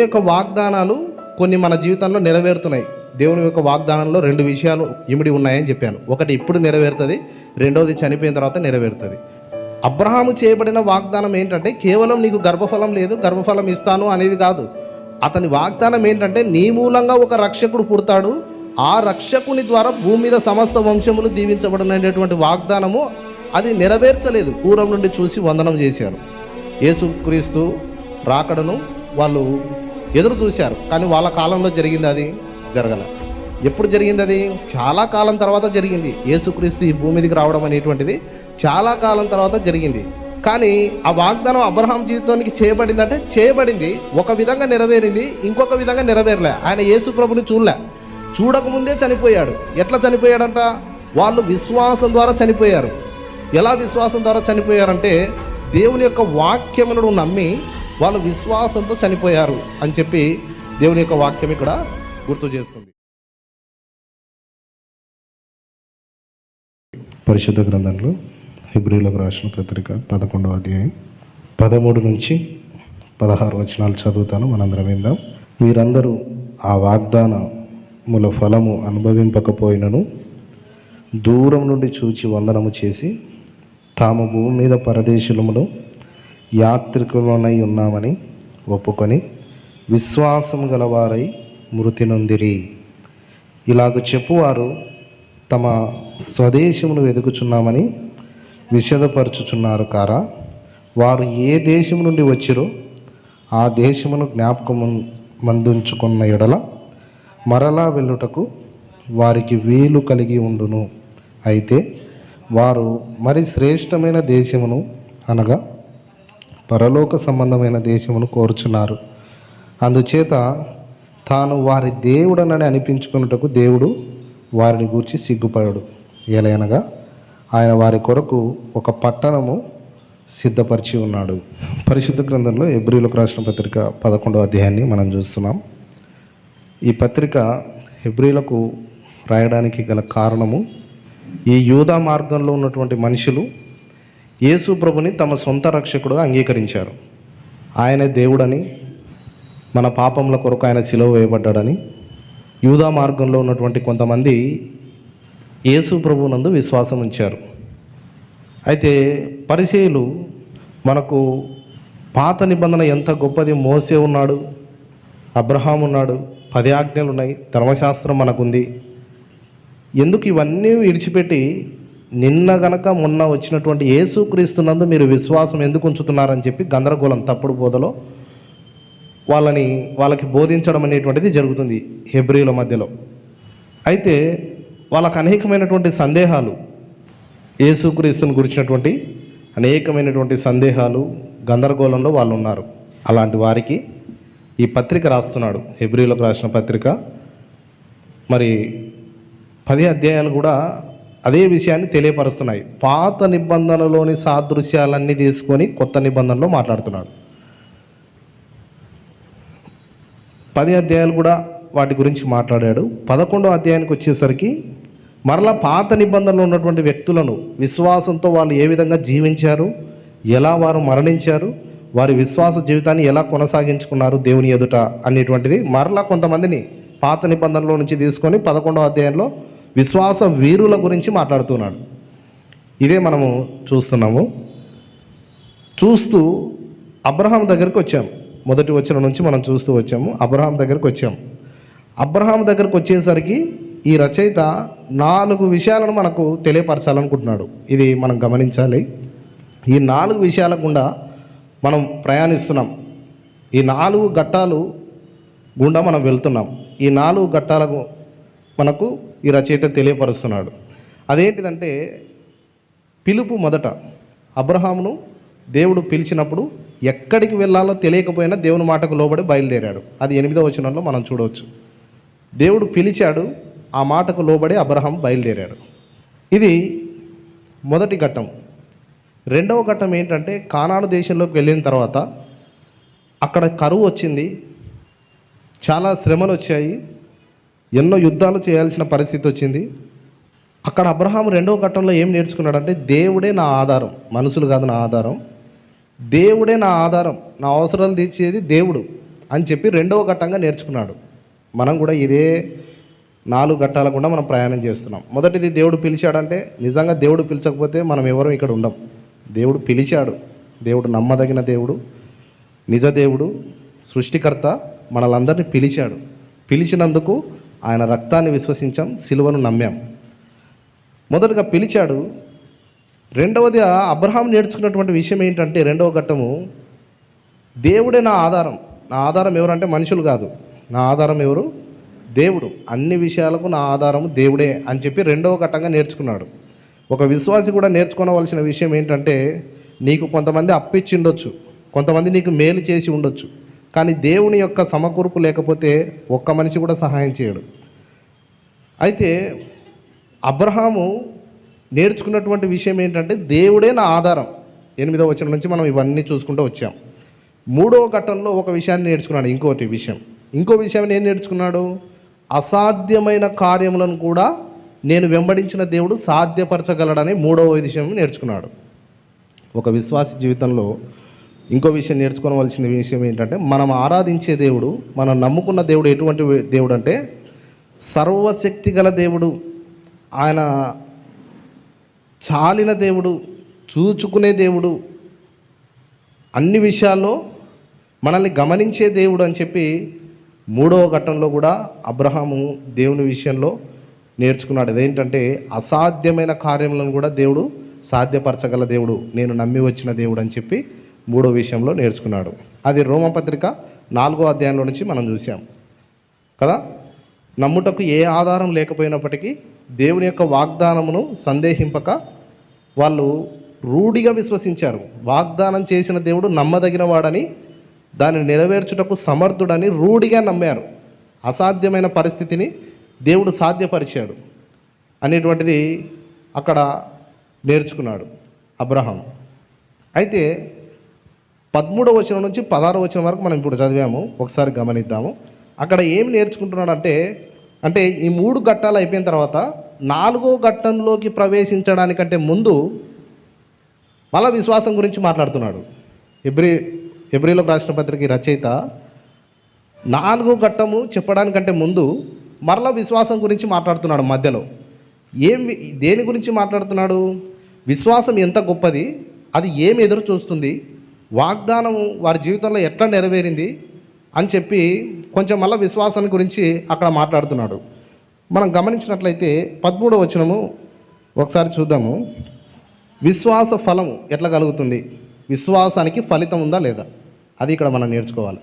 దేవుని యొక్క వాగ్దానాలు కొన్ని మన జీవితంలో నెరవేరుతున్నాయి. దేవుని యొక్క వాగ్దానంలో రెండు విషయాలు ఇమిడి ఉన్నాయని చెప్పాను. ఒకటి ఇప్పుడు నెరవేరుతుంది రెండోది చనిపోయిన తర్వాత నెరవేరుతుంది. అబ్రహాము చేయబడిన వాగ్దానం ఏంటంటే కేవలం నీకు గర్భఫలం లేదు గర్భఫలం ఇస్తాను అనేది కాదు. అతని వాగ్దానం ఏంటంటే నీ మూలంగా ఒక రక్షకుడు పుడతాడు ఆ రక్షకుని ద్వారా భూమి మీద సమస్త వంశములు దీవించబడినటువంటి వాగ్దానము అది నెరవేర్చలేదు. పూర్వం నుండి చూసి వందనం చేశారు. యేసుక్రీస్తు రాకడను వాళ్ళు ఎదురు చూశారు. కానీ వాళ్ళ కాలంలో జరిగింది అది? జరగల. ఎప్పుడు జరిగింది అది? చాలా కాలం తర్వాత జరిగింది. యేసుక్రీస్తు ఈ భూమి మీదకి రావడం అనేటువంటిది చాలా కాలం తర్వాత జరిగింది. కానీ ఆ వాగ్దానం అబ్రహాం జీవితానికి చేయబడిందంటే చేయబడింది. ఒక విధంగా నెరవేరింది ఇంకొక విధంగా నెరవేరలే. ఆయన యేసు ప్రభుని చూడలే. చూడకముందే చనిపోయాడు. ఎట్లా చనిపోయాడంట? వాళ్ళు విశ్వాసం ద్వారా చనిపోయారు. ఎలా విశ్వాసం ద్వారా చనిపోయారంటే దేవుని యొక్క వాక్యములను నమ్మి వాళ్ళు విశ్వాసంతో చనిపోయారు అని చెప్పి దేవుని యొక్క వాక్యం ఇక్కడ గుర్తు చేస్తుంది. పరిశుద్ధ గ్రంథంలో హిబ్రిలకు రాసిన పత్రిక పదకొండవ అధ్యాయం పదమూడు నుంచి పదహారు వచనాలు చదువుతాను మనందరం విందాం. మీరందరూ ఆ వాగ్దానముల ఫలము అనుభవింపకపోయినను దూరం నుండి చూచి వందనము చేసి తాము భూమి మీద పరదేశములో యాత్రికులనై ఉన్నామని ఒప్పుకొని విశ్వాసం గలవారై మృతి నొందిరి ఇలాగ చెప్పువారు తమ స్వదేశమును వెతుకుచున్నామని విషదపరచుచున్నారు కారా. వారు ఏ దేశం నుండి వచ్చిరో ఆ దేశమును జ్ఞాపకము మందుంచుకున్న ఎడల మరలా వెళ్ళుటకు వారికి వీలు కలిగి ఉండును. అయితే వారు మరి శ్రేష్టమైన దేశమును అనగా పరలోక సంబంధమైన దేశమును కోరుచున్నారు. అందుచేత తాను వారి దేవుడనని అనిపించుకున్నటకు దేవుడు వారిని గూర్చి సిగ్గుపడడు. ఏలైనగా ఆయన వారి కొరకు ఒక పట్టణము సిద్ధపరిచి ఉన్నాడు. పరిశుద్ధ గ్రంథంలో ఎబ్రిలకు రాసిన పత్రిక పదకొండవ అధ్యాయాన్ని మనం చూస్తున్నాం. ఈ పత్రిక ఎబ్రిలకు రాయడానికి గల కారణము ఈ యూదా మార్గంలో ఉన్నటువంటి మనుషులు యేసు ప్రభుని తమ సొంత రక్షకుడుగా అంగీకరించారు. ఆయనే దేవుడని మన పాపముల కొరకు ఆయన సిలువ వేయబడ్డాడని యూదా మార్గంలో ఉన్నటువంటి కొంతమంది యేసు ప్రభునందు విశ్వాసం ఉంచారు. అయితే పరిచయులు మనకు పాత నిబంధన ఎంత గొప్పది? మోసే ఉన్నాడు అబ్రహాం ఉన్నాడు పది ఆజ్ఞలు ఉన్నాయి ధర్మశాస్త్రం మనకుంది. ఎందుకు ఇవన్నీ విడిచిపెట్టి నిన్న గనక మొన్న వచ్చినటువంటి యేసుక్రీస్తునందు మీరు విశ్వాసం ఎందుకు ఉంచుతున్నారని చెప్పి గందరగోళం తప్పుడు బోధలో వాళ్ళని వాళ్ళకి బోధించడం అనేటువంటిది జరుగుతుంది హెబ్రిల మధ్యలో. అయితే వాళ్ళకు అనేకమైనటువంటి సందేహాలు యేసుక్రీస్తుని గురించినటువంటి అనేకమైనటువంటి సందేహాలు గందరగోళంలో వాళ్ళు ఉన్నారు అలాంటి వారికి ఈ పత్రిక రాస్తున్నాడు హెబ్రిలకు రాసిన పత్రిక. మరి పది అధ్యాయాలు కూడా అదే విషయాన్ని తెలియపరుస్తున్నాయి. పాత నిబంధనలోని సాదృశ్యాలన్నీ తీసుకొని కొత్త నిబంధనలో మాట్లాడుతున్నాడు. పది అధ్యాయాలు కూడా వాటి గురించి మాట్లాడాడు. పదకొండో అధ్యాయానికి వచ్చేసరికి మరలా పాత నిబంధనలో ఉన్నటువంటి వ్యక్తులను విశ్వాసంతో వాళ్ళు ఏ విధంగా జీవించారు? ఎలా వారు మరణించారు? వారి విశ్వాస జీవితాన్ని ఎలా కొనసాగించుకున్నారు దేవుని ఎదుట? అనేటువంటిది మరలా కొంతమందిని పాత నిబంధనలో నుంచి తీసుకొని పదకొండో అధ్యాయంలో విశ్వాస వీరుల గురించి మాట్లాడుతున్నాడు. ఇదే మనము చూస్తున్నాము. చూస్తూ అబ్రహాం దగ్గరికి వచ్చాం. మొదటి వచ్చిన నుంచి మనం చూస్తూ వచ్చాము. అబ్రహాం దగ్గరికి వచ్చాము అబ్రహాం దగ్గరకు వచ్చేసరికి ఈ రచయిత నాలుగు విషయాలను మనకు తెలియపరచాలనుకుంటున్నాడు. ఇది మనం గమనించాలి. ఈ నాలుగు విషయాల గుండా మనం ప్రయాణిస్తున్నాం. ఈ నాలుగు ఘట్టాలు గుండా మనం వెళ్తున్నాం. ఈ నాలుగు ఘట్టాలకు మనకు ఈ రచయిత తెలియపరుస్తున్నాడు. అదేంటిదంటే పిలుపు మొదట అబ్రహామును దేవుడు పిలిచినప్పుడు ఎక్కడికి వెళ్ళాలో తెలియకపోయినా దేవుని మాటకు లోబడి బయలుదేరాడు. అది ఎనిమిదో వచనంలో మనం చూడవచ్చు. దేవుడు పిలిచాడు ఆ మాటకు లోబడి అబ్రహాం బయలుదేరాడు. ఇది మొదటి ఘట్టం. రెండవ ఘట్టం ఏంటంటే కానాడు దేశంలోకి వెళ్ళిన తర్వాత అక్కడ కరువు వచ్చింది చాలా శ్రమలు వచ్చాయి ఎన్నో యుద్ధాలు చేయాల్సిన పరిస్థితి వచ్చింది. అక్కడ అబ్రహాం రెండవ ఘట్టంలో ఏం నేర్చుకున్నాడంటే దేవుడే నా ఆధారం మనుషులు కాదు నా ఆధారం. దేవుడే నా ఆధారం నా అవసరాలు తీర్చేది దేవుడు అని చెప్పి రెండవ ఘట్టంగా నేర్చుకున్నాడు. మనం కూడా ఇదే నాలుగు ఘట్టాల గుండా మనం ప్రయాణం చేస్తున్నాం. మొదటిది దేవుడు పిలిచాడంటే నిజంగా దేవుడు పిలిచకపోతే మనం ఎవరు ఇక్కడ ఉండం. దేవుడు పిలిచాడు. దేవుడు నమ్మదగిన దేవుడు నిజ దేవుడు సృష్టికర్త మనలందరినీ పిలిచాడు. పిలిచినందుకు ఆయన రక్తాన్ని విశ్వసించాం సిలువను నమ్మాం. మొదటగా పిలిచాడు రెండవది అబ్రహాం నేర్చుకున్నటువంటి విషయం ఏంటంటే రెండవ ఘట్టము దేవుడే నా ఆధారం. నా ఆధారం ఎవరంటే మనుషులు కాదు. నా ఆధారం ఎవరు? దేవుడు. అన్ని విషయాలకు నా ఆధారం దేవుడే అని చెప్పి రెండవ ఘట్టంగా నేర్చుకున్నాడు. ఒక విశ్వాసి కూడా నేర్చుకోవలసిన విషయం ఏంటంటే నీకు కొంతమంది అప్పిచ్చి ఉండొచ్చు. కొంతమంది నీకు మేలు చేసి ఉండొచ్చు. కానీ దేవుని యొక్క సమకూర్పు లేకపోతే ఒక్క మనిషి కూడా సహాయం చేయడు. అయితే అబ్రహాము నేర్చుకున్నటువంటి విషయం ఏంటంటే దేవుడే నా ఆధారం. ఎనిమిదవ వచనం నుంచి మనం ఇవన్నీ చూసుకుంటూ వచ్చాం. మూడవ ఘట్టంలో ఒక విషయాన్ని నేర్చుకున్నాడు ఇంకోటి విషయం. ఇంకో విషయం ఏం నేర్చుకున్నాడు? అసాధ్యమైన కార్యములను కూడా నేను వెంబడించిన దేవుడు సాధ్యపరచగలడని మూడవ విషయం నేర్చుకున్నాడు. ఒక విశ్వాస జీవితంలో ఇంకో విషయం నేర్చుకోవలసిన విషయం ఏంటంటే మనం ఆరాధించే దేవుడు మనం నమ్ముకున్న దేవుడు ఎటువంటి దేవుడు అంటే సర్వశక్తి గల దేవుడు ఆయన చాలిన దేవుడు చూచుకునే దేవుడు అన్ని విషయాల్లో మనల్ని గమనించే దేవుడు అని చెప్పి మూడవ ఘట్టంలో కూడా అబ్రహాము దేవుని విషయంలో నేర్చుకున్నాడు. అదేంటంటే అసాధ్యమైన కార్యములను కూడా దేవుడు సాధ్యపరచగల దేవుడు నేను నమ్మి వచ్చిన దేవుడు అని చెప్పి మూడో విషయంలో నేర్చుకున్నాడు. అది రోమపత్రిక నాలుగో అధ్యాయంలో నుంచి మనం చూసాం కదా? నమ్ముటకు ఏ ఆధారం లేకపోయినప్పటికీ దేవుని యొక్క వాగ్దానమును సందేహింపక వాళ్ళు రూఢిగా విశ్వసించారు. వాగ్దానం చేసిన దేవుడు నమ్మదగిన వాడని దాన్ని నెరవేర్చుటకు సమర్థుడని రూఢిగా నమ్మారు. అసాధ్యమైన పరిస్థితిని దేవుడు సాధ్యపరిచాడు అనేటువంటిది అక్కడ నేర్చుకున్నాడు అబ్రహాం అయితే పదమూడవ వచనం నుంచి పదహారవ వచనం వరకు మనం ఇప్పుడు చదివాము. ఒకసారి గమనిద్దాము. అక్కడ ఏమి నేర్చుకుంటున్నాడంటే అంటే ఈ మూడు ఘట్టాలు అయిపోయిన తర్వాత నాలుగో ఘట్టంలోకి ప్రవేశించడానికంటే ముందు మళ్ళా విశ్వాసం గురించి మాట్లాడుతున్నాడు. ఎబ్రి ఎబ్రిలో రాసిన పత్రిక రచయిత నాలుగో ఘట్టము చెప్పడానికంటే ముందు మరలా విశ్వాసం గురించి మాట్లాడుతున్నాడు మధ్యలో. ఏం దేని గురించి మాట్లాడుతున్నాడు? విశ్వాసం ఎంత గొప్పది? అది ఏం ఎదురు చూస్తుంది? వాగ్దానం వారి జీవితంలో ఎట్లా నెరవేరింది అని చెప్పి కొంచెం మళ్ళీ విశ్వాసం గురించి అక్కడ మాట్లాడుతున్నాడు. మనం గమనించినట్లయితే పదమూడవ వచనము ఒకసారి చూద్దాము. విశ్వాస ఫలము ఎట్లా కలుగుతుంది? విశ్వాసానికి ఫలితం ఉందా లేదా? అది ఇక్కడ మనం నేర్చుకోవాలి.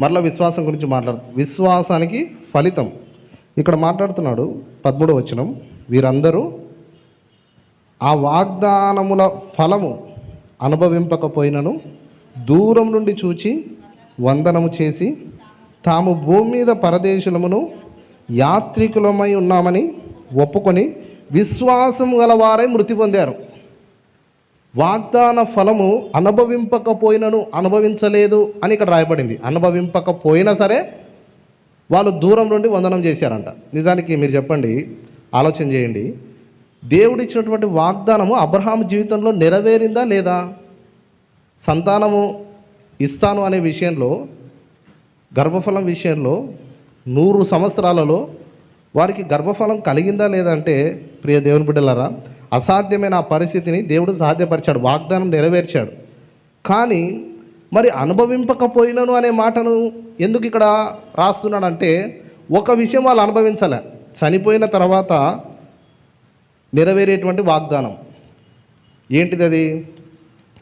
మరలా విశ్వాసం గురించి మాట్లాడు విశ్వాసానికి ఫలితం. ఇక్కడ మాట్లాడుతున్నాడు పదమూడవ వచనం. వీరందరూ ఆ వాగ్దానముల ఫలము అనుభవింపకపోయినను దూరం నుండి చూచి వందనము చేసి తాము భూమి మీద పరదేశులమును యాత్రికులమై ఉన్నామని ఒప్పుకొని విశ్వాసం గలవారై మృతి పొందారు. వాగ్దాన ఫలము అనుభవింపకపోయినను అనుభవించలేదు అని ఇక్కడ రాయబడింది. అనుభవింపకపోయినా సరే వాళ్ళు దూరం నుండి వందనం చేశారంట. నిజానికి మీరు చెప్పండి ఆలోచన చేయండి. దేవుడిచ్చినటువంటి వాగ్దానము అబ్రహాం జీవితంలో నెరవేరిందా లేదా? సంతానము ఇస్తాను అనే విషయంలో గర్భఫలం విషయంలో నూరు సంవత్సరాలలో వారికి గర్భఫలం కలిగిందా లేదా అంటే ప్రియ దేవుని బిడ్డలారా అసాధ్యమైన ఆ పరిస్థితిని దేవుడు సాధ్యపరిచాడు వాగ్దానం నెరవేర్చాడు. కానీ మరి అనుభవింపకపోయినను అనే మాటను ఎందుకు ఇక్కడ రాస్తున్నాడంటే ఒక విషయం వాళ్ళు అనుభవించలే. చనిపోయిన తర్వాత నెరవేరేటువంటి వాగ్దానం. ఏంటిది అది?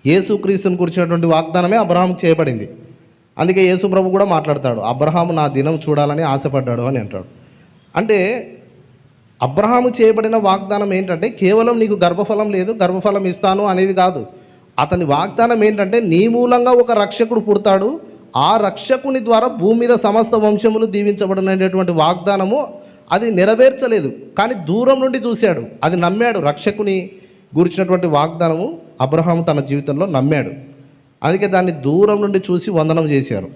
యేసుక్రీస్తుని కూర్చున్నటువంటి వాగ్దానమే అబ్రహాం చేయబడింది. అందుకే యేసు ప్రభు కూడా మాట్లాడతాడు అబ్రహాం నా దినం చూడాలని ఆశపడ్డాడు అని అంటాడు. అంటే అబ్రహాము చేయబడిన వాగ్దానం ఏంటంటే కేవలం నీకు గర్భఫలం లేదు గర్భఫలం ఇస్తాను అనేది కాదు. అతని వాగ్దానం ఏంటంటే నీ మూలంగా ఒక రక్షకుడు పుడతాడు ఆ రక్షకుని ద్వారా భూమి మీద సమస్త వంశములు దీవించబడినటువంటి వాగ్దానము అది నెరవేర్చలేదు. కానీ దూరం నుండి చూశాడు అది నమ్మాడు రక్షకుని గురించినటువంటి వాగ్దానము. అబ్రహాం తన జీవితంలో నమ్మాడు. అందుకే దాన్ని దూరం నుండి చూసి వందనం చేశారు.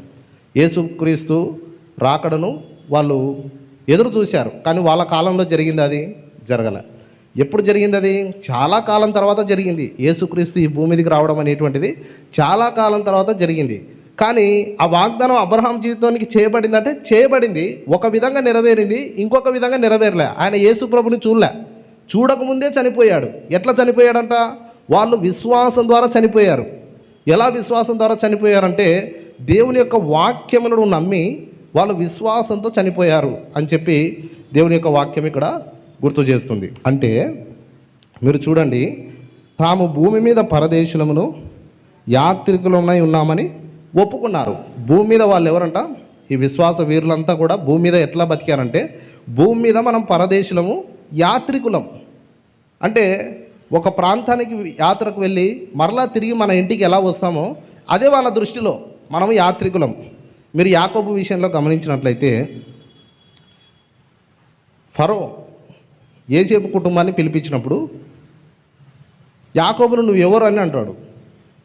యేసుక్రీస్తు రాకడను వాళ్ళు ఎదురు చూశారు. కానీ వాళ్ళ కాలంలో జరిగింది అది? జరగలే. ఎప్పుడు జరిగింది అది? చాలా కాలం తర్వాత జరిగింది. యేసుక్రీస్తు ఈ భూమి మీదకి రావడం అనేటువంటిది చాలా కాలం తర్వాత జరిగింది. కానీ ఆ వాగ్దానం అబ్రహాం జీవితానికి చేయబడిందంటే చేయబడింది. ఒక విధంగా నెరవేరింది ఇంకొక విధంగా నెరవేరలే. ఆయన యేసు ప్రభుని చూడలే. చూడకముందే చనిపోయాడు. ఎట్లా చనిపోయాడంట? వాళ్ళు విశ్వాసం ద్వారా చనిపోయారు. ఎలా విశ్వాసం ద్వారా చనిపోయారంటే దేవుని యొక్క వాక్యములను నమ్మి వాళ్ళు విశ్వాసంతో చనిపోయారు అని చెప్పి దేవుని యొక్క వాక్యం ఇక్కడ గుర్తు చేస్తుంది. అంటే మీరు చూడండి తాము భూమి మీద పరదేశులమును యాత్రికులమై ఉన్నామని ఒప్పుకున్నారు. భూమి మీద వాళ్ళు ఎవరంట? ఈ విశ్వాస వీరులంతా కూడా భూమి మీద ఎట్లా బతికారంటే భూమి మీద మనం పరదేశులము యాత్రికులం. అంటే ఒక ప్రాంతానికి యాత్రకు వెళ్ళి మరలా తిరిగి మన ఇంటికి ఎలా వస్తామో అదే వాళ్ళ దృష్టిలో మనం యాత్రికులం. మీరు యాకోబు విషయంలో గమనించినట్లయితే ఫరో ఏసేపు కుటుంబాన్ని పిలిపించినప్పుడు యాకోబును నువ్వు ఎవరు అని అంటాడు.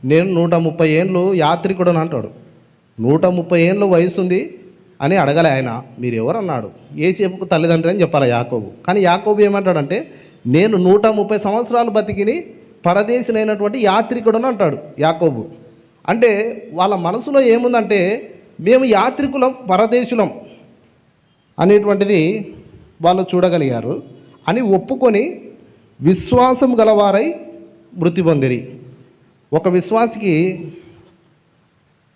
నేను నూట ముప్పై ఏండ్లు యాత్రికుడు అని అంటాడు. నూట ముప్పై ఏండ్లు వయసు ఉంది అని అడగలే ఆయన. మీరు ఎవరు అన్నాడు. ఏసేపుకు తల్లిదండ్రి అని చెప్పాలి యాకోబు. కానీ యాకోబు ఏమంటాడంటే నేను నూట ముప్పై సంవత్సరాలు బతికిని పరదేశినైనటువంటి యాత్రికుడని అంటాడు యాకోబు. అంటే వాళ్ళ మనసులో ఏముందంటే మేము యాత్రికులం పరదేశులం అనేటువంటిది వాళ్ళు చూడగలిగారు అని ఒప్పుకొని విశ్వాసం గలవారై మృతి పొందిరి. ఒక విశ్వాసికి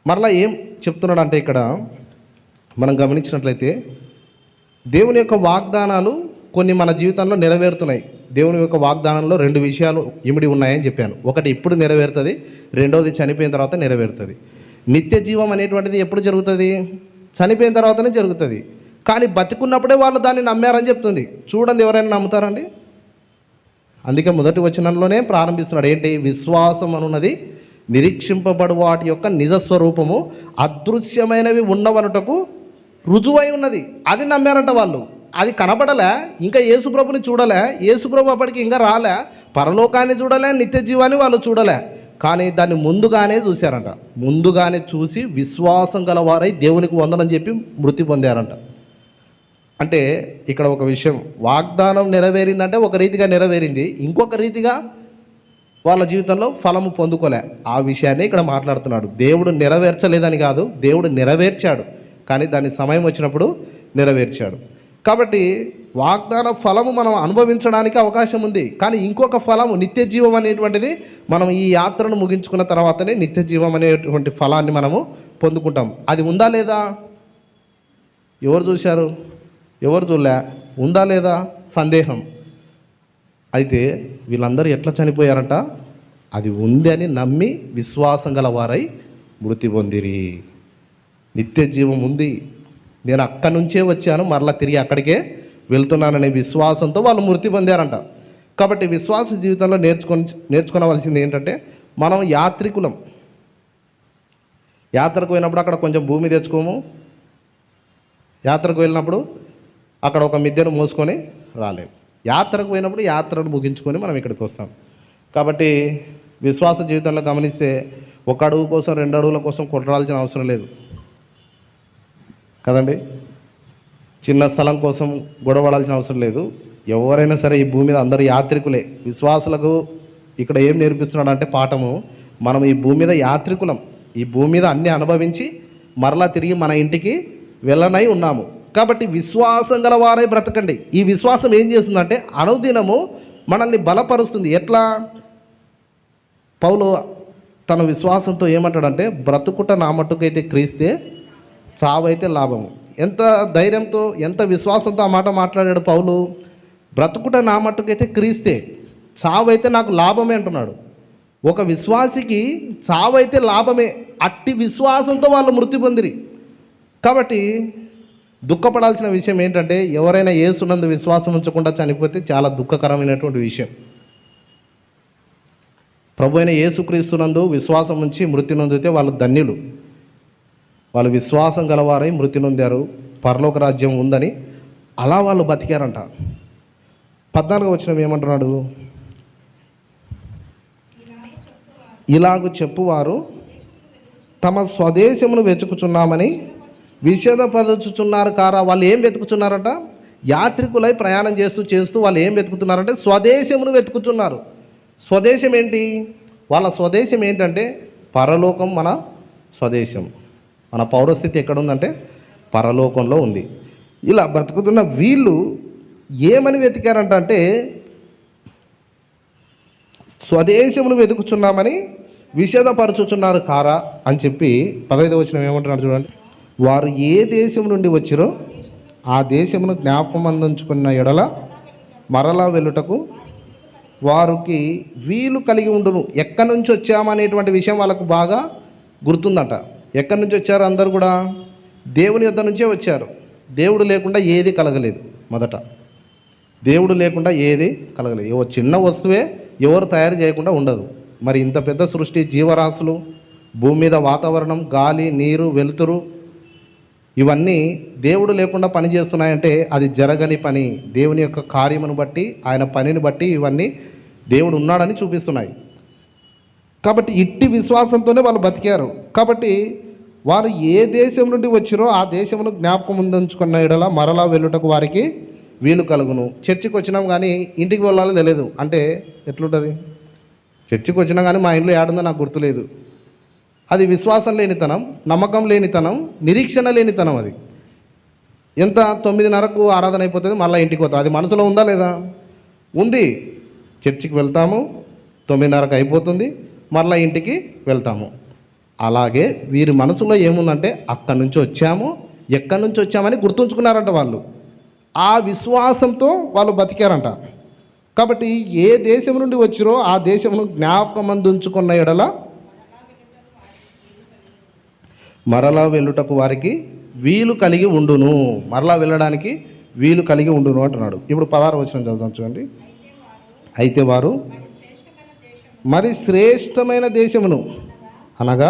మరలా ఏం చెప్తున్నాడంటే ఇక్కడ మనం గమనించినట్లయితే దేవుని యొక్క వాగ్దానాలు కొన్ని మన జీవితంలో నెరవేరుతున్నాయి. దేవుని యొక్క వాగ్దానంలో రెండు విషయాలు ఇమిడి ఉన్నాయని చెప్పాను. ఒకటి ఇప్పుడు నెరవేరుతుంది రెండవది చనిపోయిన తర్వాత నెరవేరుతుంది. నిత్య జీవం అనేటువంటిది ఎప్పుడు జరుగుతుంది? చనిపోయిన తర్వాతనే జరుగుతుంది. కానీ బతికున్నప్పుడే వాళ్ళు దాన్ని నమ్మారని చెప్తుంది. చూడండి ఎవరైనా నమ్ముతారండి? అందుకే మొదటి వచనంలోనే ప్రారంభిస్తున్నాడు. ఏంటి? విశ్వాసం అనున్నది నిరీక్షింపబడు వాటి యొక్క నిజ స్వరూపము అదృశ్యమైనవి ఉన్నవనుటకు రుజువై ఉన్నది. అది నమ్మారంట వాళ్ళు. అది కనపడలే ఇంకా యేసుప్రభుని చూడలే యేసుప్రభు అప్పటికి ఇంకా రాలే పరలోకాన్ని చూడలే నిత్య జీవాన్ని వాళ్ళు చూడలే. కానీ దాన్ని ముందుగానే చూశారంట. ముందుగానే చూసి విశ్వాసం గలవారై దేవునికి వందనని చెప్పి మృతి పొందారంట. అంటే ఇక్కడ ఒక విషయం వాగ్దానం నెరవేరిందంటే ఒక రీతిగా నెరవేరింది. ఇంకొక రీతిగా వాళ్ళ జీవితంలో ఫలము పొందుకోలే. ఆ విషయాన్ని ఇక్కడ మాట్లాడుతున్నాడు. దేవుడు నెరవేర్చలేదని కాదు దేవుడు నెరవేర్చాడు. కానీ దాని సమయం వచ్చినప్పుడు నెరవేర్చాడు. కాబట్టి వాగ్దాన ఫలము మనం అనుభవించడానికి అవకాశం ఉంది. కానీ ఇంకొక ఫలము నిత్య జీవం అనేటువంటిది మనం ఈ యాత్రను ముగించుకున్న తర్వాతనే నిత్య జీవం అనేటువంటి ఫలాన్ని మనము పొందుకుంటాం. అది ఉందా లేదా? ఎవరు చూశారు? ఎవరు చూడలే? ఉందా లేదా? సందేహం. అయితే వీళ్ళందరూ ఎట్లా చనిపోయారంట? అది ఉంది అని నమ్మి విశ్వాసం గల వారై మృతి పొందిరి. నిత్య జీవం ఉంది. నేను అక్కడి నుంచే వచ్చాను మరలా తిరిగి అక్కడికే వెళ్తున్నాననే విశ్వాసంతో వాళ్ళు మృతి పొందారంట. కాబట్టి విశ్వాస జీవితంలో నేర్చుకొని నేర్చుకోవలసింది ఏంటంటే మనం యాత్రికులం. యాత్రకు పోయినప్పుడు అక్కడ కొంచెం భూమి తెచ్చుకోము. యాత్రకు వెళ్ళినప్పుడు అక్కడ ఒక మిద్దెను మోసుకొని రాలేము. యాత్రకు పోయినప్పుడు యాత్రను ముగించుకొని మనం ఇక్కడికి వస్తాం. కాబట్టి విశ్వాస జీవితంలో గమనిస్తే ఒక అడుగు కోసం రెండు అడుగుల కోసం కొట్టాల్సిన అవసరం లేదు. కదండి? చిన్న స్థలం కోసం గొడవడాల్సిన అవసరం లేదు. ఎవరైనా సరే ఈ భూమి మీద అందరు యాత్రికులే. విశ్వాసులకు ఇక్కడ ఏం నేర్పిస్తున్నాడు అంటే పాఠము మనం ఈ భూమి మీద యాత్రికులం. ఈ భూమి మీద అన్ని అనుభవించి మరలా తిరిగి మన ఇంటికి వెళ్ళనై ఉన్నాము. కాబట్టి విశ్వాసం గల వారే బ్రతకండి. ఈ విశ్వాసం ఏం చేస్తుందంటే అనుదినము మనల్ని బలపరుస్తుంది. ఎట్లా? పౌలు తన విశ్వాసంతో ఏమంటాడంటే బ్రతుకుట నా మట్టుకైతే క్రీస్తే చావైతే లాభము. ఎంత ధైర్యంతో ఎంత విశ్వాసంతో ఆ మాట మాట్లాడాడు పౌలు? బ్రతుకుట నా మట్టుకైతే క్రీస్తే. చావైతే నాకు లాభమే అంటున్నాడు. ఒక విశ్వాసికి చావైతే లాభమే. అట్టి విశ్వాసంతో వాళ్ళు మృతి పొందిరి. కాబట్టి దుఃఖపడాల్సిన విషయం ఏంటంటే ఎవరైనా ఏసునందు విశ్వాసం ఉంచకుండా చనిపోతే చాలా దుఃఖకరమైనటువంటి విషయం. ప్రభు అయిన ఏసుక్రీస్తునందు విశ్వాసం ఉంచి మృతి నొందితే వాళ్ళు ధన్యులు. వాళ్ళు విశ్వాసం గలవారై మృతి నొందారు. పరలోక రాజ్యం ఉందని అలా వాళ్ళు బతికారంట. పద్నాలుగు వచ్చిన ఏమంటున్నాడు? ఇలాగ చెప్పువారు తమ స్వదేశమును వెతుకుచున్నామని విషేదపరచుచున్నారు కారా వాళ్ళు ఏం వెతుకుతున్నారంట యాత్రికులై ప్రయాణం చేస్తూ చేస్తూ వాళ్ళు ఏం వెతుకుతున్నారంటే స్వదేశమును వెతుకుతున్నారు స్వదేశం ఏంటి? వాళ్ళ స్వదేశం ఏంటంటే పరలోకం మన స్వదేశం. మన పౌరస్థితి ఎక్కడ ఉందంటే పరలోకంలో ఉంది. ఇలా బ్రతుకుతున్న వీళ్ళు ఏమని వెతికారంట అంటే స్వదేశమును వెతుకుచున్నామని విషదపరచుచున్నారు కారా అని చెప్పి పదహైదు వచ్చిన ఏమంటున్నారు చూడండి. వారు ఏ దేశం నుండి వచ్చిరో ఆ దేశమును జ్ఞాపకం అందించుకున్న ఎడల మరలా వెళ్ళుటకు వారికి వీలు కలిగి ఉండును. ఎక్కడి నుంచి వచ్చామనేటువంటి విషయం వాళ్ళకు బాగా గుర్తుందట. ఎక్కడి నుంచి వచ్చారు అందరు కూడా? దేవుని యొద్ద నుంచే వచ్చారు. దేవుడు లేకుండా ఏది కలగలేదు మొదట. దేవుడు లేకుండా ఏది కలగలేదు. ఓ చిన్న వస్తువే ఎవరు తయారు చేయకుండా ఉండదు. మరి ఇంత పెద్ద సృష్టి జీవరాశులు భూమి మీద వాతావరణం గాలి నీరు వెలుతురు ఇవన్నీ దేవుడు లేకుండా పనిచేస్తున్నాయంటే అది జరగని పని. దేవుని యొక్క కార్యమును బట్టి ఆయన పనిని బట్టి ఇవన్నీ దేవుడు ఉన్నాడని చూపిస్తున్నాయి. కాబట్టి ఇట్టి విశ్వాసంతోనే వాళ్ళు బతికారు. కాబట్టి వారు ఏ దేశం నుండి వచ్చిరో ఆ దేశమును జ్ఞాపకం ఉంచుకున్న ఎడల మరలా వెళ్ళుటకు వారికి వీలు కలుగును. చర్చికి వచ్చినాం కానీ ఇంటికి వెళ్ళాలో తెలియదు. అంటే ఎట్లుంటుంది? చర్చికి వచ్చినా కానీ మా ఇంట్లో ఏడుందో నాకు గుర్తులేదు. అది విశ్వాసం లేనితనం నమ్మకం లేనితనం నిరీక్షణ లేనితనం అది. ఎంత తొమ్మిదిన్నరకు ఆరాధన అయిపోతుంది మళ్ళీ ఇంటికి పోతాం. అది మనసులో ఉందా లేదా? ఉంది. చర్చికి వెళ్తాము తొమ్మిదిన్నరకు అయిపోతుంది. మరలా ఇంటికి వెళ్తాము. అలాగే వీరి మనసులో ఏముందంటే అక్కడి నుంచి వచ్చాము ఎక్కడి నుంచి వచ్చామని గుర్తుంచుకున్నారంట వాళ్ళు. ఆ విశ్వాసంతో వాళ్ళు బతికారంట. కాబట్టి ఏ దేశం నుండి వచ్చిరో ఆ దేశమును జ్ఞాపకమందుంచుకున్న ఎడల మరలా వెళ్ళుటకు వారికి వీలు కలిగి ఉండును. మరలా వెళ్ళడానికి వీలు కలిగి ఉండును అంటున్నాడు. ఇప్పుడు పదహారు వచ్చిన చదువుతాం చూడండి. అయితే వారు మరి శ్రేష్టమైన దేశమును అనగా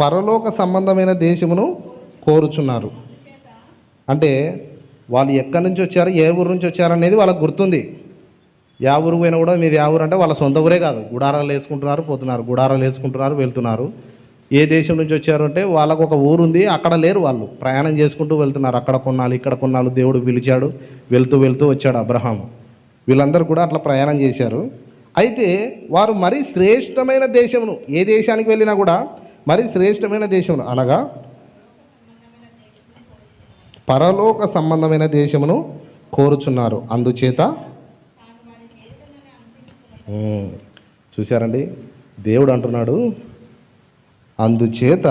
పరలోక సంబంధమైన దేశమును కోరుచున్నారు. అంటే వాళ్ళు ఎక్కడి నుంచి వచ్చారు ఏ ఊరు నుంచి వచ్చారు అనేది వాళ్ళకి గుర్తుంది. యా ఊరు పోయినా కూడా మీది యా ఊరు అంటే వాళ్ళ సొంత ఊరే కాదు. గుడారాలు వేసుకుంటున్నారు పోతున్నారు. గుడారాలు వేసుకుంటున్నారు వెళ్తున్నారు. ఏ దేశం నుంచి వచ్చారు అంటే వాళ్ళకు ఒక ఊరు ఉంది అక్కడ లేరు వాళ్ళు. ప్రయాణం చేసుకుంటూ వెళ్తున్నారు. అక్కడ కొన్నాళ్ళు ఇక్కడ కొన్నాళ్ళు దేవుడు పిలిచాడు వెళ్తూ వెళ్తూ వచ్చాడు అబ్రహాం వీళ్ళందరూ కూడా అట్లా ప్రయాణం చేశారు. అయితే వారు మరీ శ్రేష్టమైన దేశమును ఏ దేశానికి వెళ్ళినా కూడా మరి శ్రేష్టమైన దేశమును అనగా పరలోక సంబంధమైన దేశమును కోరుచున్నారు. అందుచేత చూశారండి? దేవుడు అంటున్నాడు. అందుచేత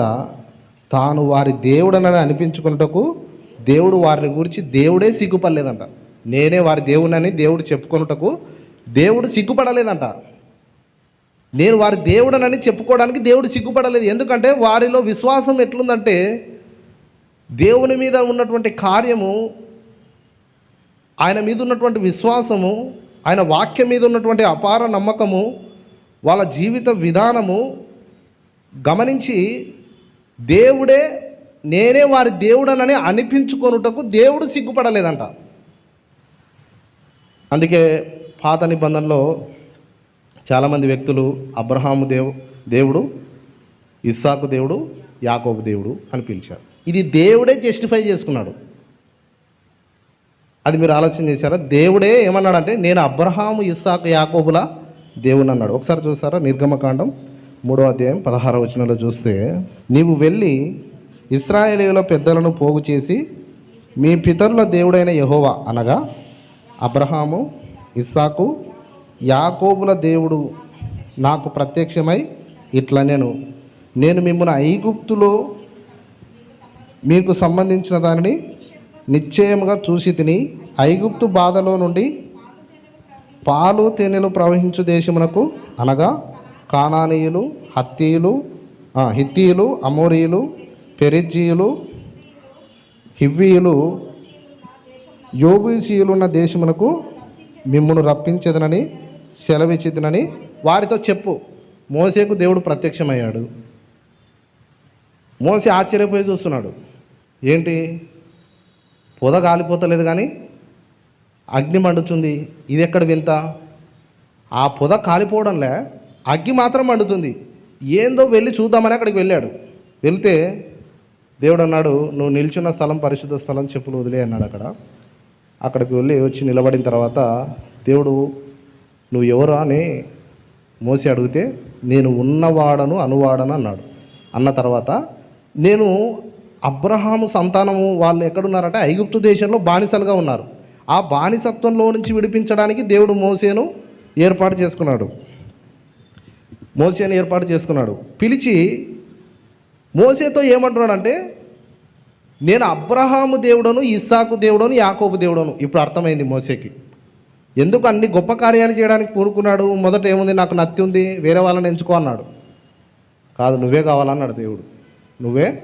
తాను వారి దేవుడనని అనిపించుకున్నటకు దేవుడు వారిని గురించి దేవుడే సిగ్గుపడలేదంట. నేనే వారి దేవుడని దేవుడు చెప్పుకొనుటకు దేవుడు సిగ్గుపడలేదంట. నేను వారి దేవుడనని చెప్పుకోవడానికి దేవుడు సిగ్గుపడలేదు. ఎందుకంటే వారిలో విశ్వాసం ఎట్లుందంటే దేవుని మీద ఉన్నటువంటి కార్యము ఆయన మీద ఉన్నటువంటి విశ్వాసము ఆయన వాక్యం మీద ఉన్నటువంటి అపార నమ్మకము వాళ్ళ జీవిత విధానము గమనించి దేవుడే నేనే వారి దేవుడనని అనిపించుకొనుటకు దేవుడు సిగ్గుపడలేదంట. అందుకే పాత నిబంధనలో చాలామంది వ్యక్తులు అబ్రహాము దేవు దేవుడు ఇస్సాకు దేవుడు యాకోబు దేవుడు అని పిలిచారు. ఇది దేవుడే జస్టిఫై చేసుకున్నాడు. అది మీరు ఆలోచన చేశారా? దేవుడే ఏమన్నాడంటే నేను అబ్రహాము ఇస్సాకు యాకోబుల దేవుని అన్నాడు. ఒకసారి చూసారా? నిర్గమకాండం మూడో అధ్యాయం పదహారో వచనంలో చూస్తే నీవు వెళ్ళి ఇస్రాయేలీల పెద్దలను పోగు చేసి మీ పితరుల దేవుడైన యహోవా అనగా అబ్రహాము ఇస్సాకు యాకోబుల దేవుడు నాకు ప్రత్యక్షమై ఇట్లా నేను నేను మిమ్మల్ని ఐగుప్తులో మీకు సంబంధించిన దానిని నిశ్చయముగా చూసి తిని ఐగుప్తు బాధలో నుండి పాలు తేనెలు ప్రవహించు దేశమునకు అనగా కానానీయులు హత్తీయులు హిత్తీయులు అమోరీయులు పెరిజీయులు హివ్వీయులు యోబీసీయులు ఉన్న దేశమునకు మిమ్మును రప్పించదనని సెలవిచ్చిదనని వారితో చెప్పు. మోసేకు దేవుడు ప్రత్యక్షమయ్యాడు. మోసే ఆశ్చర్యపోయి చూస్తున్నాడు. ఏంటి? పొద కాలిపోతలేదు కానీ అగ్ని మండుతుంది. ఇది ఎక్కడ వింత? ఆ పొద కాలిపోవడంలే అగ్గి మాత్రం మండుతుంది. ఏందో వెళ్ళి చూద్దామని అక్కడికి వెళ్ళాడు. వెళ్తే దేవుడు అన్నాడు నువ్వు నిల్చున్న స్థలం పరిశుద్ధ స్థలం చెప్పులు వదిలే అన్నాడు అక్కడ. అక్కడికి వెళ్ళి వచ్చి నిలబడిన తర్వాత దేవుడు నువ్వు ఎవరు? అని మోసి అడిగితే నేను ఉన్నవాడను అనువాడను అన్నాడు. అన్న తర్వాత నేను అబ్రహాము సంతానము వాళ్ళు ఎక్కడున్నారంటే ఐగుప్తు దేశంలో బానిసలుగా ఉన్నారు. ఆ బానిసత్వంలో నుంచి విడిపించడానికి దేవుడు మోసేను ఏర్పాటు చేసుకున్నాడు. మోసేను ఏర్పాటు చేసుకున్నాడు. పిలిచి మోసేతో ఏమంటున్నాడంటే నేను అబ్రహాము దేవుడను ఇస్సాకు దేవుడను యాకోబు దేవుడను. ఇప్పుడు అర్థమైంది మోసేకి ఎందుకు అన్ని గొప్ప కార్యాలు చేయడానికి పూనుకున్నాడు? మొదట ఏముంది? నాకు నత్తి ఉంది వేరే వాళ్ళని ఎంచుకో అన్నాడు. కాదు నువ్వే కావాలన్నాడు దేవుడు. నువ్వే?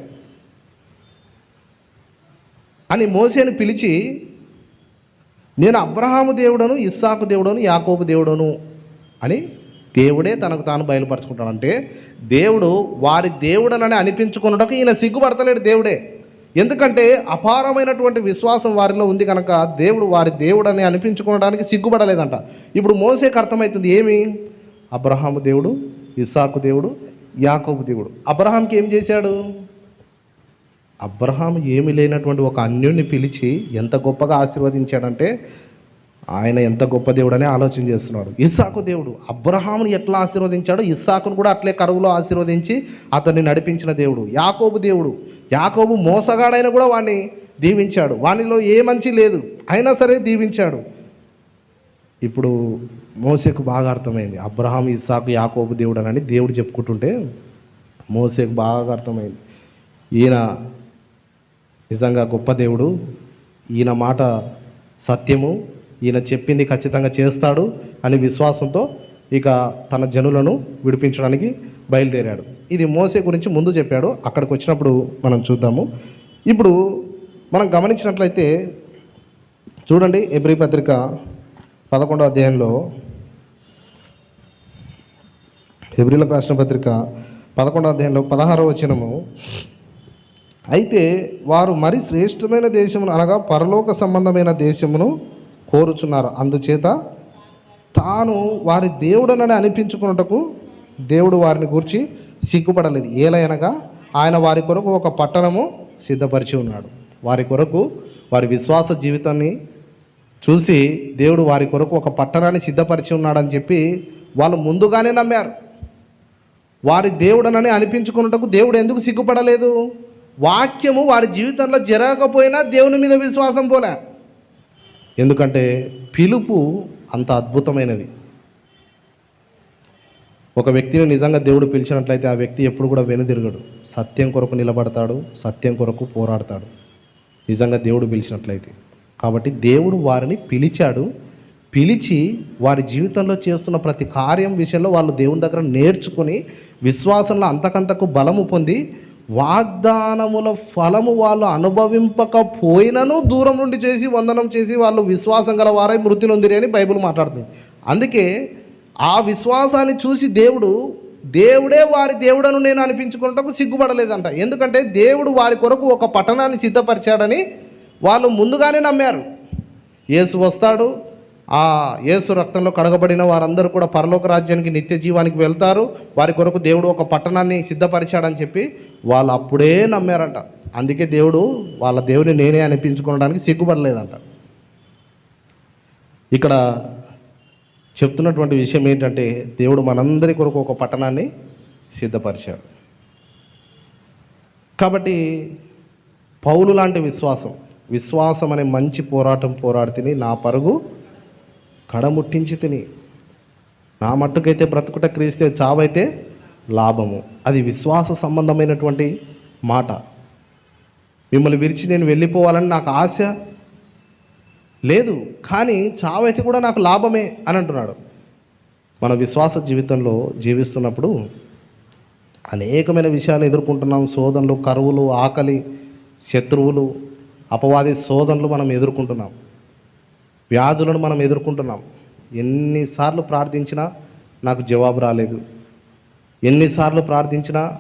అని మోసేని పిలిచి నేను అబ్రహాము దేవుడను ఇస్సాకు దేవుడను యాకోబు దేవుడను అని దేవుడే తనకు తాను బయలుపరచుకుంటాడంటే దేవుడు వారి దేవుడనని అనిపించుకున్నటకు ఈయన సిగ్గుపడతలేడు దేవుడే. ఎందుకంటే అపారమైనటువంటి విశ్వాసం వారిలో ఉంది కనుక దేవుడు వారి దేవుడని అనిపించుకోవడానికి సిగ్గుపడలేదంట. ఇప్పుడు మోసేకి అర్థమవుతుంది ఏమి? అబ్రహాము దేవుడు ఇస్సాకు దేవుడు యాకోబు దేవుడు. అబ్రహాంకి ఏం చేశాడు? అబ్రహాం ఏమి లేనటువంటి ఒక అన్యుడిని పిలిచి ఎంత గొప్పగా ఆశీర్వదించాడంటే ఆయన ఎంత గొప్ప దేవుడనే ఆలోచన చేస్తున్నాడు ఇస్సాకు దేవుడు అబ్రహాముని ఎట్లా ఆశీర్వదించాడో ఇస్సాకును కూడా అట్లే కరువులో ఆశీర్వదించి అతన్ని నడిపించిన దేవుడు. యాకోబు దేవుడు యాకోబు మోసగాడైన కూడా వాణ్ణి దీవించాడు. వానిలో ఏ మంచి లేదు. అయినా సరే దీవించాడు. ఇప్పుడు మోసేకు బాగా అర్థమైంది. అబ్రహాం ఇస్సాకు యాకోబు దేవుడు అని దేవుడు చెప్పుకుంటుంటే మోసేకు బాగా అర్థమైంది. ఈయన నిజంగా గొప్ప దేవుడు. ఈయన మాట సత్యము. ఈయన చెప్పింది ఖచ్చితంగా చేస్తాడు అని విశ్వాసంతో ఇక తన జనులను విడిపించడానికి బయలుదేరాడు. ఇది మోసే గురించి ముందు చెప్పాడు. అక్కడికి వచ్చినప్పుడు మనం చూద్దాము. ఇప్పుడు మనం గమనించినట్లయితే చూడండి ఎబ్రి పత్రిక పదకొండవ అధ్యాయంలో. ఎబ్రిల రాసిన పత్రిక పదకొండవ అధ్యాయంలో పదహారవ వచనము. అయితే వారు మరి శ్రేష్టమైన దేశమును అనగా పరలోక సంబంధమైన దేశమును కోరుచున్నారు. అందుచేత తాను వారి దేవుడనని అనిపించుకున్నటకు దేవుడు వారిని గూర్చి సిగ్గుపడలేదు. ఏలయనగా ఆయన వారి కొరకు ఒక పట్టణము సిద్ధపరిచి ఉన్నాడు. వారి కొరకు వారి విశ్వాస జీవితాన్ని చూసి దేవుడు వారి కొరకు ఒక పట్టణాన్ని సిద్ధపరిచి ఉన్నాడని చెప్పి వాళ్ళు ముందుగానే నమ్మారు. వారి దేవుడనని అనిపించుకున్నటకు దేవుడు ఎందుకు సిగ్గుపడలేదు? వాక్యము వారి జీవితంలో జరగకపోయినా దేవుని మీద విశ్వాసం పోలే. ఎందుకంటే పిలుపు అంత అద్భుతమైనది. ఒక వ్యక్తిని నిజంగా దేవుడు పిలిచినట్లయితే ఆ వ్యక్తి ఎప్పుడు కూడా వెనుదిరగడు. సత్యం కొరకు నిలబడతాడు సత్యం కొరకు పోరాడతాడు. నిజంగా దేవుడు పిలిచినట్లయితే. కాబట్టి దేవుడు వారిని పిలిచాడు. పిలిచి వారి జీవితంలో చేస్తున్న ప్రతి కార్యం విషయంలో వాళ్ళు దేవుని దగ్గర నేర్చుకుని విశ్వాసంలో అంతకంతకు బలము పొంది వాగ్దానముల ఫలము వాళ్ళు అనుభవింపకపోయినను దూరం నుండి చేసి వందనం చేసి వాళ్ళు విశ్వాసం గల వారై మృతి నొందిరి అని బైబిల్ మాట్లాడుతుంది. అందుకే ఆ విశ్వాసాన్ని చూసి దేవుడు దేవుడే వారి దేవుడను నేను అనిపించుకున్నటకు సిగ్గుపడలేదంట. ఎందుకంటే దేవుడు వారి కొరకు ఒక పట్టణాన్ని సిద్ధపరిచాడని వాళ్ళు ముందుగానే నమ్మారు. యేసు వస్తాడు ఆ యేసు రక్తంలో కడగబడిన వారందరూ కూడా పరలోక రాజ్యానికి నిత్య జీవానికి వెళ్తారు. వారి కొరకు దేవుడు ఒక పట్టణాన్ని సిద్ధపరిచాడని చెప్పి వాళ్ళు అప్పుడే నమ్మారంట. అందుకే దేవుడు వాళ్ళ దేవుని నేనే అనిపించుకోవడానికి సిగ్గుపడలేదంట. ఇక్కడ చెప్తున్నటువంటి విషయం ఏంటంటే దేవుడు మనందరి కొరకు ఒక పట్టణాన్ని సిద్ధపరిచాడు. కాబట్టి పౌలు లాంటి విశ్వాసం విశ్వాసం అనే మంచి పోరాటం పోరాడి తిని నా పరుగు కడముట్టించి తిని నా మట్టుకైతే బ్రతుకుట క్రీస్తే చావైతే లాభము. అది విశ్వాస సంబంధమైనటువంటి మాట. మిమ్మల్ని విరిచి నేను వెళ్ళిపోవాలని నాకు ఆశ లేదు కానీ చావైతే కూడా నాకు లాభమే అని అంటున్నాడు. మన విశ్వాస జీవితంలో జీవిస్తున్నప్పుడు అనేకమైన విషయాలు ఎదుర్కొంటున్నాం. శోధనలు కరువులు ఆకలి శత్రువులు అపవాది శోధనలు మనం ఎదుర్కొంటున్నాం. వ్యాధులను మనం ఎదుర్కొంటున్నాం. ఎన్నిసార్లు ప్రార్థించినా నాకు జవాబు రాలేదు. ఎన్నిసార్లు ప్రార్థించినా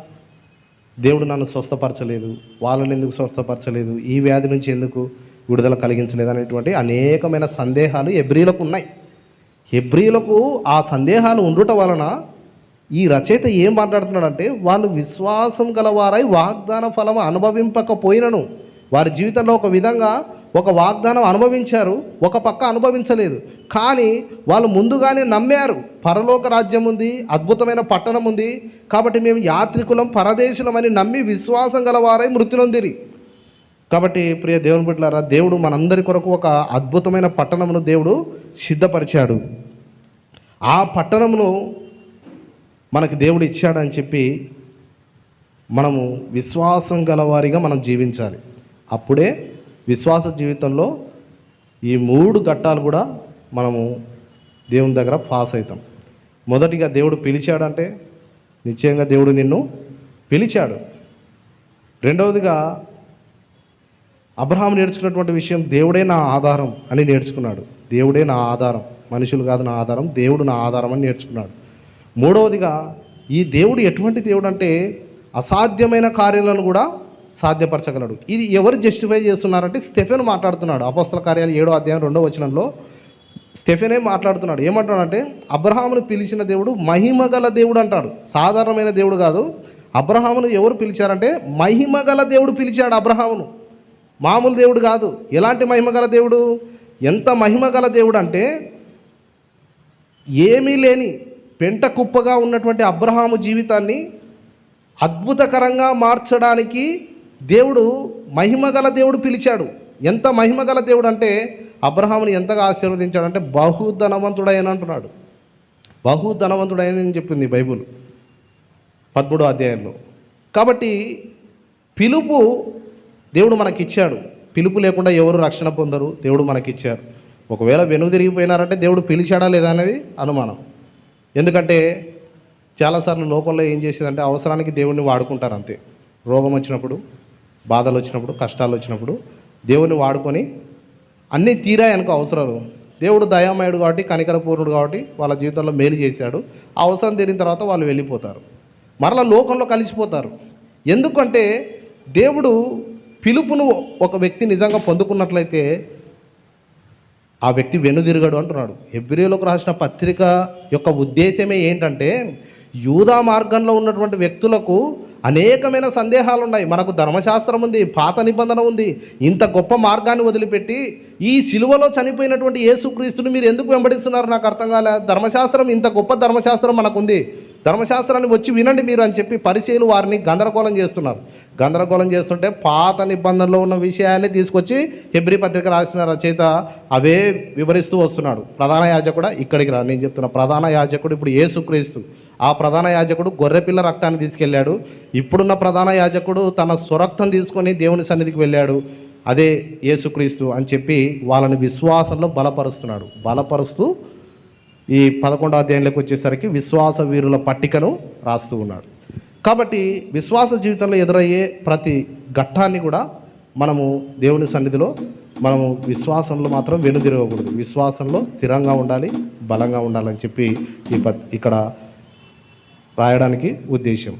దేవుడు నన్ను స్వస్థపరచలేదు. వాళ్ళని ఎందుకు స్వస్థపరచలేదు? ఈ వ్యాధి నుంచి ఎందుకు విడుదల కలిగించలేదు అనేటువంటి అనేకమైన సందేహాలు ఎబ్రిలకు ఉన్నాయి. హెబ్రిలకు ఆ సందేహాలు ఉండుట వలన ఈ రచయిత ఏం మాట్లాడుతున్నాడంటే వాళ్ళు విశ్వాసం గలవారై వాగ్దాన ఫలం అనుభవింపకపోయినను. వారి జీవితంలో ఒక విధంగా ఒక వాగ్దానం అనుభవించారు ఒక పక్క అనుభవించలేదు. కానీ వాళ్ళు ముందుగానే నమ్మారు పరలోక రాజ్యం ఉంది అద్భుతమైన పట్టణం ఉంది. కాబట్టి మేము యాత్రికులం పరదేశులం అని నమ్మి విశ్వాసం గలవారై మృతి నొందిరి. కాబట్టి ప్రియ దేవుని బిడ్డలారా దేవుడు మనందరి కొరకు ఒక అద్భుతమైన పట్టణమును దేవుడు సిద్ధపరిచాడు. ఆ పట్టణమును మనకి దేవుడు ఇచ్చాడని చెప్పి మనము విశ్వాసం గలవారిగా మనం జీవించాలి. అప్పుడే విశ్వాస జీవితంలో ఈ మూడు ఘట్టాలు కూడా మనము దేవుని దగ్గర పాస్ అవుతాం. మొదటిగా దేవుడు పిలిచాడంటే నిశ్చయంగా దేవుడు నిన్ను పిలిచాడు. రెండవదిగా అబ్రహాం నేర్చుకున్నటువంటి విషయం దేవుడే నా ఆధారం అని నేర్చుకున్నాడు. దేవుడే నా ఆధారం. మనుషులు కాదు నా ఆధారం. దేవుడు నా ఆధారం అని నేర్చుకున్నాడు. మూడవదిగా ఈ దేవుడు ఎటువంటి దేవుడు అంటే అసాధ్యమైన కార్యాలను కూడా సాధ్యపరచగలడు. ఇది ఎవరు జస్టిఫై చేస్తున్నారంటే స్టెఫెన్ మాట్లాడుతున్నాడు. అపోస్తల కార్యాలు ఏడో అధ్యాయం రెండో వచనంలో స్టెఫెనే మాట్లాడుతున్నాడు. ఏమంటాడంటే అబ్రహామును పిలిచిన దేవుడు మహిమగల దేవుడు అంటాడు. సాధారణమైన దేవుడు కాదు. అబ్రహామును ఎవరు పిలిచారంటే మహిమగల దేవుడు పిలిచాడు అబ్రహామును. మామూలు దేవుడు కాదు. ఎలాంటి మహిమగల దేవుడు? ఎంత మహిమగల దేవుడు అంటే ఏమీ లేని పెంట కుప్పగా ఉన్నటువంటి అబ్రహాము జీవితాన్ని అద్భుతకరంగా మార్చడానికి దేవుడు మహిమగల దేవుడు పిలిచాడు. ఎంత మహిమగల దేవుడు అంటే అబ్రహాముని ఎంతగా ఆశీర్వదించాడంటే బహుధనవంతుడైన అంటున్నాడు. బహుధనవంతుడైనని చెప్పింది బైబుల్ పదమూడో అధ్యాయంలో. కాబట్టి పిలుపు దేవుడు మనకిచ్చాడు. పిలుపు లేకుండా ఎవరు రక్షణ పొందరు? దేవుడు మనకిచ్చారు. ఒకవేళ వెనుక తిరిగిపోయినారంటే దేవుడు పిలిచాడా లేదా అనేది అనుమానం. ఎందుకంటే చాలాసార్లు లోకంలో ఏం చేసేదంటే అవసరానికి దేవుడిని వాడుకుంటారు అంతే. రోగం వచ్చినప్పుడు బాధలు వచ్చినప్పుడు కష్టాలు వచ్చినప్పుడు దేవుని వాడుకొని అన్నీ తీరాయనుకో అవసరాలు. దేవుడు దయామయుడు కాబట్టి కనికరపూర్ణుడు కాబట్టి వాళ్ళ జీవితంలో మేలు చేశాడు. ఆ అవసరం తీరిన తర్వాత వాళ్ళు వెళ్ళిపోతారు. మరలా లోకంలో కలిసిపోతారు. ఎందుకంటే దేవుడు పిలుపును ఒక వ్యక్తి నిజంగా పొందుకున్నట్లయితే ఆ వ్యక్తి వెనుదిరగడు అంటున్నాడు. హెబ్రిలోకి రాసిన పత్రిక యొక్క ఉద్దేశమే ఏంటంటే యూదా మార్గంలో ఉన్నటువంటి వ్యక్తులకు అనేకమైన సందేహాలు ఉన్నాయి మనకు ధర్మశాస్త్రం ఉంది పాత నిబంధన ఉంది ఇంత గొప్ప మార్గాన్ని వదిలిపెట్టి ఈ సిలువలో చనిపోయినటువంటి యేసుక్రీస్తుని మీరు ఎందుకు వెంబడిస్తున్నారు? నాకు అర్థం కాలే. ధర్మశాస్త్రం ఇంత గొప్ప ధర్మశాస్త్రం మనకుంది. ధర్మశాస్త్రాన్ని వచ్చి వినండి మీరు అని చెప్పి పరిశీలు వారిని గందరగోళం చేస్తున్నారు. గందరగోళం చేస్తుంటే పాత నిబంధనలో ఉన్న విషయాలే తీసుకొచ్చి హెబ్రి పత్రిక రాసిన రచయిత అవే వివరిస్తూ వస్తున్నాడు. ప్రధాన యాజకుడు ఇక్కడికి రా. నేను చెప్తున్నా ప్రధాన యాజకుడు ఇప్పుడు ఏసుక్రీస్తు ఆ ప్రధాన యాజకుడు గొర్రెపిల్ల రక్తాన్ని తీసుకెళ్ళాడు. ఇప్పుడున్న ప్రధాన యాజకుడు తన స్వరక్తం తీసుకొని దేవుని సన్నిధికి వెళ్ళాడు. అదే యేసుక్రీస్తు అని చెప్పి వాళ్ళని విశ్వాసంలో బలపరుస్తున్నాడు. బలపరుస్తూ ఈ పదకొండో అధ్యాయంలోకి వచ్చేసరికి విశ్వాస వీరుల పట్టికను రాస్తూ ఉన్నాడు. కాబట్టి విశ్వాస జీవితంలో ఎదురయ్యే ప్రతి ఘట్టాన్ని కూడా మనము దేవుని సన్నిధిలో మనము విశ్వాసంలో మాత్రం వెనుదిరగకూడదు. విశ్వాసంలో స్థిరంగా ఉండాలి బలంగా ఉండాలని చెప్పి ఈ ప ఇక్కడ రాయడానికి ఉద్దేశం.